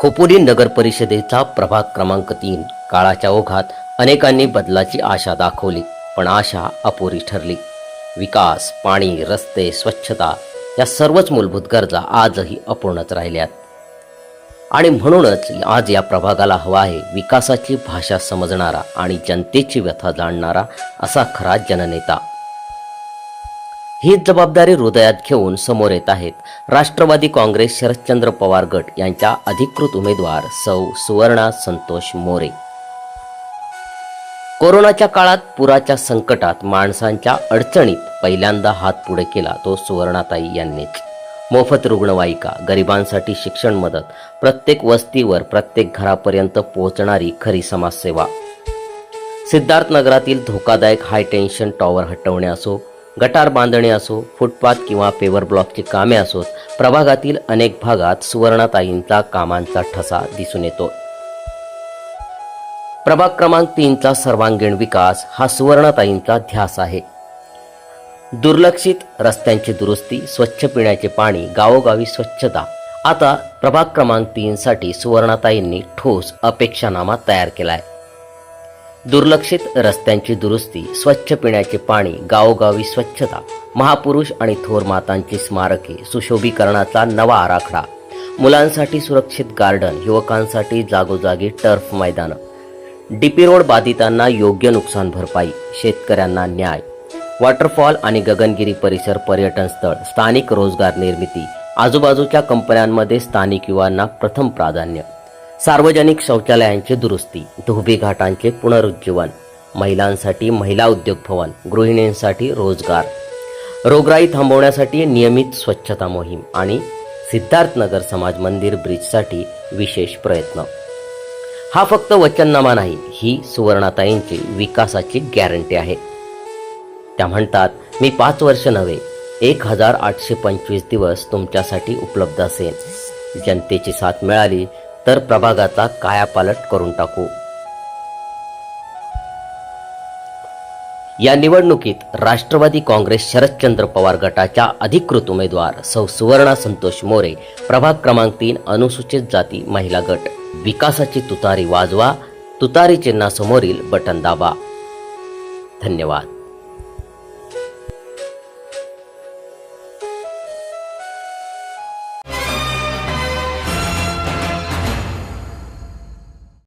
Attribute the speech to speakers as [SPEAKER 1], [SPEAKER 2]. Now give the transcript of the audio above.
[SPEAKER 1] खोपोली नगर परिषदेचा प्रभाग क्रमांक तीन. काळाच्या ओघात अनेकांनी बदलाची आशा दाखवली पण आशा अपुरी ठरली. विकास पाणी रस्ते स्वच्छता या सर्वच मूलभूत गरजा आजही अपूर्णच राहिल्यात. आणि म्हणूनच आज या प्रभागाला हवा आहे विकासाची भाषा समजणारा आणि जनतेची व्यथा जाणणारा असा खरा जननेता. हीच जबाबदारी हृदयात घेऊन समोर येत आहेत. राष्ट्रवादी काँग्रेस शरदचंद्र पवार गट यांच्या अधिकृत उमेदवार सौ सुवर्णा संतोष मोरे. कोरोनाच्या काळात पुराच्या संकटात माणसांच्या अडचणीत पहिल्यांदा हात पुढे केला तो सुवर्णाताई यांनीच मोफत रुग्णवाहिका गरिबांसाठी शिक्षण मदत प्रत्येक वस्तीवर प्रत्येक घरापर्यंत पोहोचणारी खरी समाजसेवा. सिद्धार्थ नगरातील धोकादायक हाय टेन्शन टॉवर हटवणे असो गटार बांधणे असो फुटपाथ किंवा पेवर ब्लॉकची कामे असोत प्रभागातील अनेक भागात सुवर्णाताईंचा कामांचा ठसा दिसून येतो. प्रभाग क्रमांक तीनचा सर्वांगीण विकास हा सुवर्णाताईंचा ध्यास आहे. दुर्लक्षित रस्त्यांची दुरुस्ती स्वच्छ पिण्याचे पाणी गावोगावी स्वच्छता. आता प्रभाग क्रमांक तीनसाठी सुवर्णाताईंनी ठोस अपेक्षानामा तयार केला आहे दुर्लक्षित रस्त्यांची दुरुस्ती स्वच्छ पिण्याचे पाणी गावोगावी स्वच्छता महापुरुष आणि थोर मातांची स्मारके सुशोभीकरणाचा नवा आराखडा मुलांसाठी सुरक्षित गार्डन युवकांसाठी जागोजागी टर्फ मैदानं. डीपी रोड बाधितांना योग्य नुकसान भरपाई शेतकऱ्यांना न्याय. वॉटरफॉल आणि गगनगिरी परिसर पर्यटन स्थळ स्थानिक रोजगार निर्मिती आजूबाजूच्या कंपन्यांमध्ये स्थानिक युवांना प्रथम प्राधान्य. सार्वजनिक शौचालयांची दुरुस्ती धोबी घाटांचे पुनरुज्जीवन महिलांसाठी महिला उद्योग भवन गृहिणींसाठी रोजगार. रोगराई थांबवण्यासाठी नियमित स्वच्छता मोहीम आणि सिद्धार्थनगर समाज मंदिर ब्रिजसाठी विशेष प्रयत्न. हा फक्त वचननामा नाही ही सुवर्णाताईंची विकासाची गॅरंटी आहे. त्या म्हणतात मी पाच वर्ष नव्हे एक हजार आठशे पंचवीस दिवस तुमच्यासाठी उपलब्ध असेल जनतेची साथ मिळाली तर प्रभागाचा कायापालट करून टाकू. या निवडणुकीत राष्ट्रवादी काँग्रेस शरदचंद्र पवार गटाच्या अधिकृत उमेदवार सौ सुवर्णा संतोष मोरे प्रभाग क्रमांक तीन अनुसूचित जाती महिला गट. विकासाची तुतारी वाजवा तुतारी चिन्हासमोरील बटन दाबा. धन्यवाद.